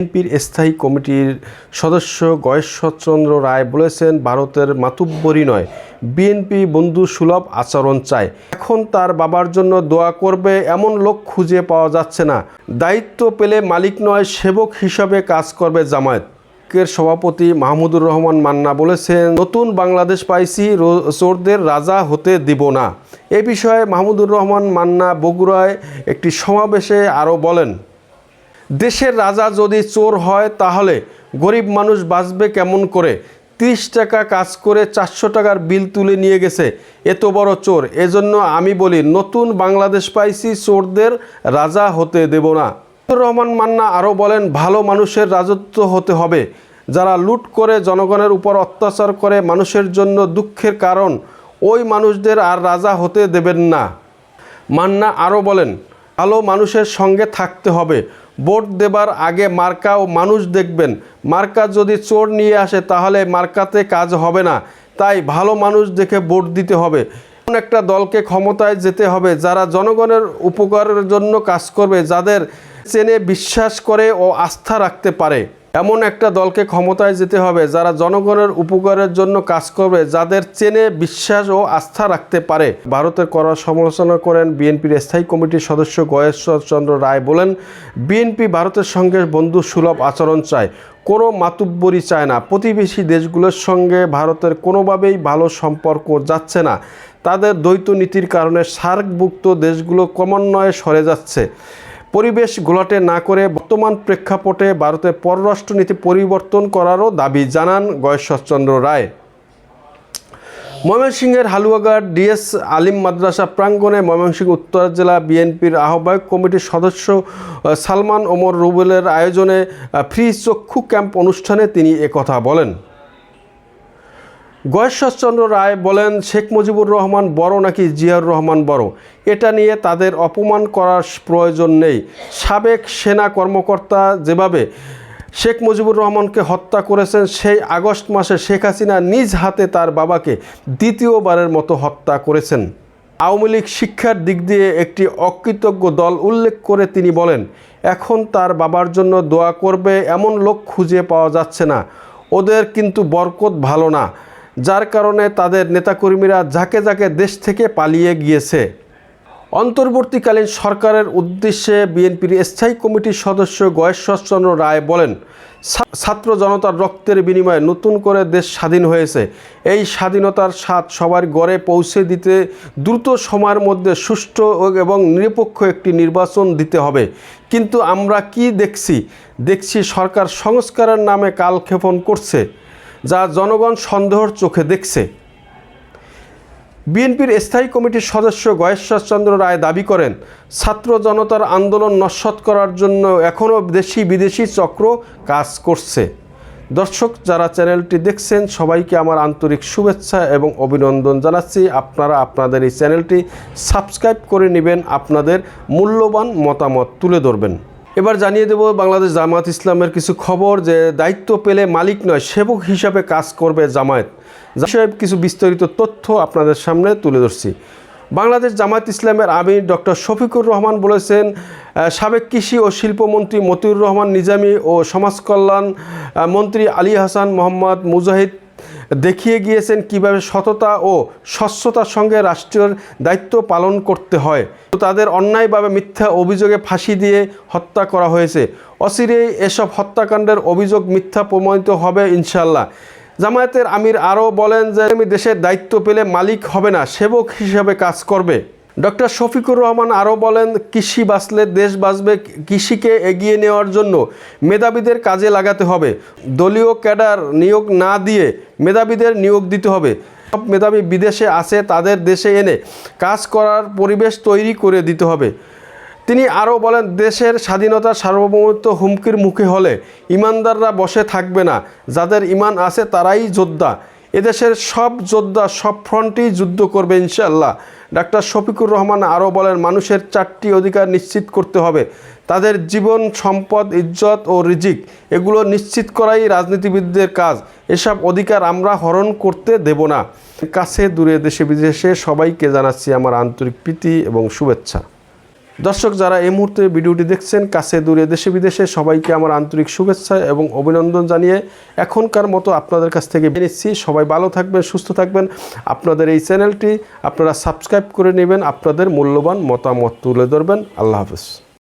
বিএনপির স্থায়ী কমিটির সদস্য গয়েশ্বরচন্দ্র রায় বলেছেন, ভারতের মাতুব্বরী নয়। বিএনপি বন্ধু সুলভ আচরণ চায়। এখন তার বাবার জন্য দোয়া করবে, এমন লোক খুঁজে পাওয়া যাচ্ছে না। দায়িত্ব পেলে মালিক নয়, সেবক হিসাবে কাজ করবে জামায়াত সভাপতি মাহমুদুর রহমান মান্না বলেছেন, নতুন বাংলাদেশ পাইছি চোরদের রাজা হতে দিব না। এ বিষয়ে মাহমুদুর রহমান মান্না বগুড়ায় একটি সমাবেশে আরও বলেন। দেশের রাজা যদি চোর হয়, তাহলে গরিব মানুষ বাঁচবে কেমন করে? তিরিশ টাকা কাজ করে চারশো টাকার বিল তুলে নিয়ে গেছে। এত বড় চোর। এজন্য আমি বলি, নতুন বাংলাদেশ পাইছি, চোরদের রাজা হতে দেব না। রহমান মান্না আরও বলেন, ভালো মানুষের রাজত্ব হতে হবে। যারা লুট করে জনগণের উপর অত্যাচার করে মানুষের জন্য দুঃখের কারণ, ওই মানুষদের আর রাজা হতে দেবেন না। মান্না আরও বলেন, ভালো মানুষের সঙ্গে থাকতে হবে। ভোট দেবার আগে মার্কা ও মানুষ দেখবেন। মার্কা যদি চোর নিয়ে আসে, তাহলে মার্কাতে কাজ হবে না। তাই ভালো মানুষ দেখে ভোট দিতে হবে। এমন একটা দলকে ক্ষমতায় যেতে হবে, যারা জনগণের উপকারের জন্য কাজ করবে, যাদের চেনে বিশ্বাস করে ও আস্থা রাখতে পারে। এমন একটা দলকে ক্ষমতায় যেতে হবে যারা জনগণের উপকারের জন্য কাজ করবে, যাদের চেনে বিশ্বাস ও আস্থা রাখতে পারে। ভারতের করার সমালোচনা করেন বিএনপির স্থায়ী কমিটির সদস্য গয়েশ্বর চন্দ্র রায় বলেন, বিএনপি ভারতের সঙ্গে বন্ধু সুলভ আচরণ চায়, কোনো মাতুব্বরি চায় না। প্রতিবেশী দেশগুলোর সঙ্গে ভারতের কোনোভাবেই ভালো সম্পর্ক যাচ্ছে না। তাদের দ্বৈত নীতির কারণে সার্কভুক্ত দেশগুলো ক্রমান্বয়ে সরে যাচ্ছে। পরিবেশ গোলাটে না করে বর্তমান প্রেক্ষাপটে ভারতের পররাষ্ট্রনীতি পরিবর্তন করারও দাবি জানান গয়েশ্বরচন্দ্র রায়। ময়মনসিংহের হালুয়াঘাট ডিএস আলিম মাদ্রাসা প্রাঙ্গণে ময়মনসিংহ উত্তর জেলা বিএনপির আহ্বায়ক কমিটির সদস্য সালমান ওমর রুবেলের আয়োজনে ফ্রি চক্ষু ক্যাম্প অনুষ্ঠানে তিনি একথা বলেন। গয়েশ্বরচন্দ্র রায় বলেন, শেখ মুজিবুর রহমান বড় নাকি জিয়াউর রহমান বড়? এটা নিয়ে তাদের অপমান করার প্রয়োজন নেই। সাবেক সেনা কর্মকর্তা যেভাবে শেখ মুজিবুর রহমানকে হত্যা করেছেন, সেই আগস্ট মাসে শেখ হাসিনা নিজ হাতে তার বাবাকে দ্বিতীয়বারের মতো হত্যা করেছেন। আওয়ামী লীগ শিক্ষার দিক দিয়ে একটি অকৃতজ্ঞ দল উল্লেখ করে তিনি বলেন, এখন তার বাবার জন্য দোয়া করবে, এমন লোক খুঁজে পাওয়া যাচ্ছে না। ওদের কিন্তু বরকত ভালো না। যার কারণে তাদের নেতাকর্মীরা ঝাঁকে ঝাঁকে দেশ থেকে পালিয়ে গিয়েছে। অন্তর্বর্তীকালীন সরকারের উদ্দেশ্যে বিএনপির স্থায়ী কমিটির সদস্য গয়েশ্বরচন্দ্র রায় বলেন ছাত্র জনতার রক্তের বিনিময়ে নতুন করে দেশ স্বাধীন হয়েছে। এই স্বাধীনতার স্বাদ সবার গড়ে পৌঁছে দিতে দ্রুত সময়ের মধ্যে সুষ্ঠু এবং নিরপেক্ষ একটি নির্বাচন দিতে হবে। কিন্তু আমরা কি দেখছি? দেখছি সরকার সংস্কারের নামে কালক্ষেপণ করছে। যা জনগণ সন্দেহর চোখে দেখছে। বিএনপির স্থায়ী কমিটির সদস্য গয়েশ্বরচন্দ্র রায় দাবি করেন, ছাত্র জনতার আন্দোলন নস্বত করার জন্য এখনও দেশি বিদেশি চক্র কাজ করছে। দর্শক, যারা চ্যানেলটি দেখছেন, সবাইকে আমার আন্তরিক শুভেচ্ছা এবং অভিনন্দন জানাচ্ছি। আপনারা আপনাদের এই চ্যানেলটি সাবস্ক্রাইব করে নেবেন, আপনাদের মূল্যবান মতামত তুলে ধরবেন। এবার জানিয়ে দেব বাংলাদেশ জামায়াত ইসলামের কিছু খবর যে দায়িত্ব পেলে মালিক নয়, সেবক হিসাবে কাজ করবে জামায়াত। বিষয়ে কিছু বিস্তারিত তথ্য আপনাদের সামনে তুলে ধরছি। বাংলাদেশ জামায়াত ইসলামের আমির ডক্টর শফিকুর রহমান বলেছেন সাবেক কৃষি ও শিল্পমন্ত্রী মতিউর রহমান নিজামী ও সমাজকল্যাণ মন্ত্রী আলী হাসান মোহাম্মদ মুজাহিদ দেখিয়ে গিয়েছেন কীভাবে সততা ও স্বচ্ছতার সঙ্গে রাষ্ট্রীয় দায়িত্ব পালন করতে হয়। তো তাদের অন্যায়ভাবে মিথ্যা অভিযোগে ফাঁসি দিয়ে হত্যা করা হয়েছে। অচিরেই এসব হত্যাকাণ্ডের অভিযোগ মিথ্যা প্রমাণিত হবে ইনশাল্লাহ জামায়াতের আমির আরও বলেন যে, আমি দেশের দায়িত্ব পেলে মালিক হবে না, সেবক হিসাবে কাজ করবে। ডক্টর শফিকুর রহমান আরও বলেন, কৃষি বাঁচলে দেশ বাঁচবে, কৃষিকে এগিয়ে নেওয়ার জন্য মেধাবীদের কাজে লাগাতে হবে। দলীয় ক্যাডার নিয়োগ না দিয়ে মেধাবীদের নিয়োগ দিতে হবে। সব মেধাবী বিদেশে আছে, তাদের দেশে এনে কাজ করার পরিবেশ তৈরি করে দিতে হবে। তিনি আরও বলেন, দেশের স্বাধীনতার সার্বভৌমত্ব হুমকির মুখে হলে ইমানদাররা বসে থাকবে না। যাদের ইমান আছে তারাই যোদ্ধা। এদেশের সব যোদ্ধা, সব ফ্রন্টেই যুদ্ধ করবে ইনশাল্লাহ ডাক্তার শফিকুর রহমান আরও বলেন, মানুষের চারটি অধিকার নিশ্চিত করতে হবে। তাদের জীবন, সম্পদ, ইজ্জত ও রিজিক, এগুলো নিশ্চিত করাই রাজনীতিবিদদের কাজ। এসব অধিকার আমরা হরণ করতে দেব না। কাছে দূরে দেশে বিদেশে সবাইকে জানাচ্ছি আমার আন্তরিক প্রীতি এবং শুভেচ্ছা। দর্শক, যারা এই মুহূর্তে ভিডিওটি দেখছেন, কাছে দূরে দেশে বিদেশে, সবাইকে আমার আন্তরিক শুভেচ্ছা এবং অভিনন্দন জানিয়ে এখনকার মতো আপনাদের কাছ থেকে বেরিয়েছি সবাই ভালো থাকবেন, সুস্থ থাকবেন। আপনাদের এই চ্যানেলটি আপনারা সাবস্ক্রাইব করে নেবেন, আপনাদের মূল্যবান মতামত তুলে ধরবেন। আল্লাহ হাফেজ।